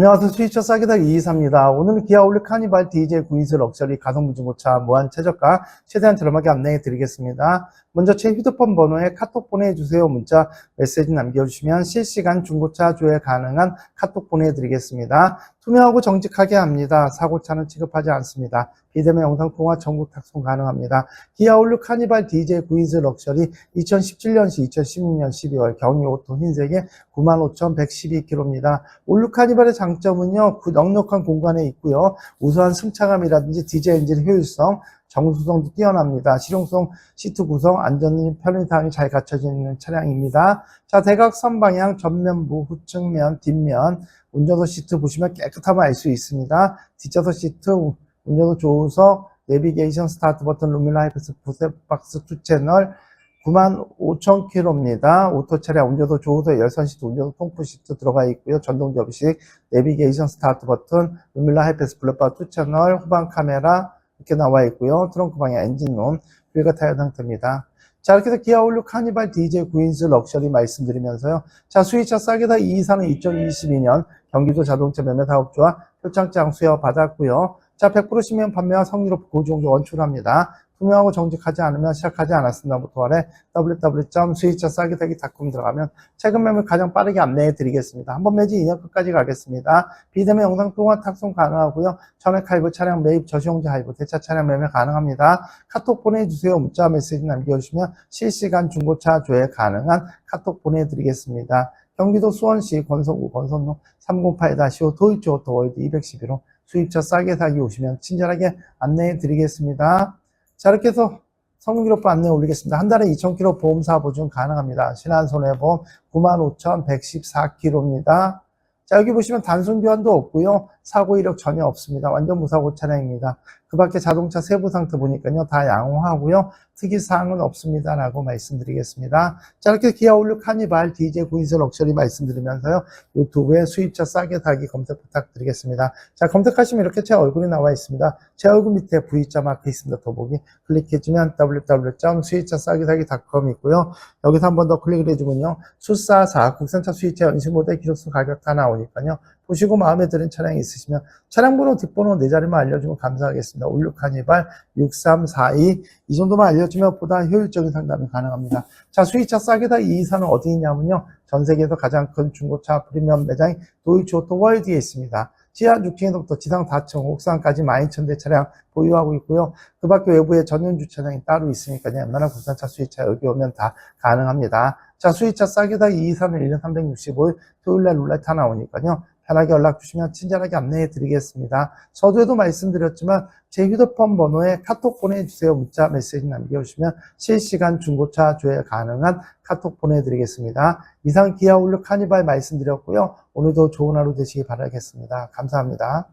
안녕하세요. 수입차 싸게다기 이이사입니다. 오늘은 기아 올리 카니발 DJ 구인스 럭셔리 가성비 중고차 무한 최저가 최대한 저렴하게 안내해 드리겠습니다. 먼저 제 휴대폰 번호에 카톡 보내주세요. 문자 메시지 남겨주시면 실시간 중고차 조회 가능한 카톡 보내드리겠습니다. 투명하고 정직하게 합니다. 사고차는 취급하지 않습니다. 비대면 영상통화 전국 탁송 가능합니다. 기아 올리 카니발 DJ 구인스 럭셔리 2017년시 2016년 12월 경유 오토 흰색에 95,112km입니다. 올류 카니발의 장점은요, 그 넉넉한 공간에 있고요. 우수한 승차감이라든지 디젤 엔진 효율성, 정수성도 뛰어납니다. 실용성, 시트 구성, 안전 편의상이 잘 갖춰져 있는 차량입니다. 자, 대각 선방향, 전면부, 후측면, 뒷면, 운전석 시트 보시면 깨끗함을 알 수 있습니다. 뒷좌석 시트, 운전석 조우석, 내비게이션 스타트 버튼, 루미나 하이패스 부셋박스 투 채널, 95,000km입니다. 오토 차량 운전석 조우석 열선 시트, 운전석 통풍 시트 들어가 있고요. 전동 접이식, 내비게이션 스타트 버튼, 루밀라 하이패스 블랙박 투 채널, 후방 카메라 이렇게 나와 있고요. 트렁크 방향 엔진룸, 휠과 타이어 상태입니다. 자, 이렇게 해서 기아 올류 카니발 DJ 구인스 럭셔리 말씀드리면서요. 자, 수입차 싸게다 이이사는 2022년 경기도 자동차 매매 사업주와 표창장 수여 받았고요. 자, 100% 시면 판매와 성의로 고정도 원출합니다. 투명하고 정직하지 않으면 시작하지 않았습니다부터 아래 www.수입차싸게다기닷컴 들어가면 최근 매물 가장 빠르게 안내해 드리겠습니다. 한 번 매지 2년 끝까지 가겠습니다. 비대면 영상 통화 탁송 가능하고요. 전액 할부 차량 매입 저시용지 할부 대차 차량 매매 가능합니다. 카톡 보내주세요. 문자 메시지 남겨주시면 실시간 중고차 조회 가능한 카톡 보내드리겠습니다. 경기도 수원시 권성구 권선로 308-5 도이치 오토 월드 211호 수입차 싸게 사기 오시면 친절하게 안내해 드리겠습니다. 자, 이렇게 해서 성능기록부 안내 올리겠습니다. 한 달에 2,000km 보험사 보증 가능합니다. 신한손해보험 95,114km입니다. 자, 여기 보시면 단순 교환도 없고요. 사고 이력 전혀 없습니다. 완전 무사고 차량입니다. 그 밖에 자동차 세부 상태 보니까요. 다 양호하고요. 특이사항은 없습니다 라고 말씀드리겠습니다. 자, 이렇게 기아 올류 카니발 DJ 구인스 럭셔리 말씀드리면서요. 유튜브에 수입차 싸게 사기 검색 부탁드리겠습니다. 자, 검색하시면 이렇게 제 얼굴이 나와 있습니다. 제 얼굴 밑에 V자 마크 있습니다. 더보기 클릭해주면 www.수입차 싸게 사기.com 있고요. 여기서 한 번 더 클릭을 해주면요. 수사사 국산차 수입차 연식 모델 기록수 가격 다 나오니까요. 보시고 마음에 드는 차량이 있으시면 차량 번호, 뒷번호 네 자리만 알려주면 감사하겠습니다. 올류 카니발 6342 이 정도만 알려주면 보다 효율적인 상담이 가능합니다. 자, 수입차 싸게 다 이 이사는 어디 있냐면요. 전 세계에서 가장 큰 중고차 프리미엄 매장이 도이치 오토 월드에 있습니다. 지하 6층에서부터 지상 4층, 옥상까지 12,000대 차량 보유하고 있고요. 그 밖에 외부에 전용 주차장이 따로 있으니까요. 웬만한 국산차 수입차 여기 오면 다 가능합니다. 자, 수입차 싸게다 이 이사는 1년 365일 토요일 날 룰렛 하나 오니까요. 편하게 연락 주시면 친절하게 안내해 드리겠습니다. 서두에도 말씀드렸지만 제 휴대폰 번호에 카톡 보내주세요. 문자 메시지 남겨주시면 실시간 중고차 조회 가능한 카톡 보내드리겠습니다. 이상 기아 올류 카니발 말씀드렸고요. 오늘도 좋은 하루 되시기 바라겠습니다. 감사합니다.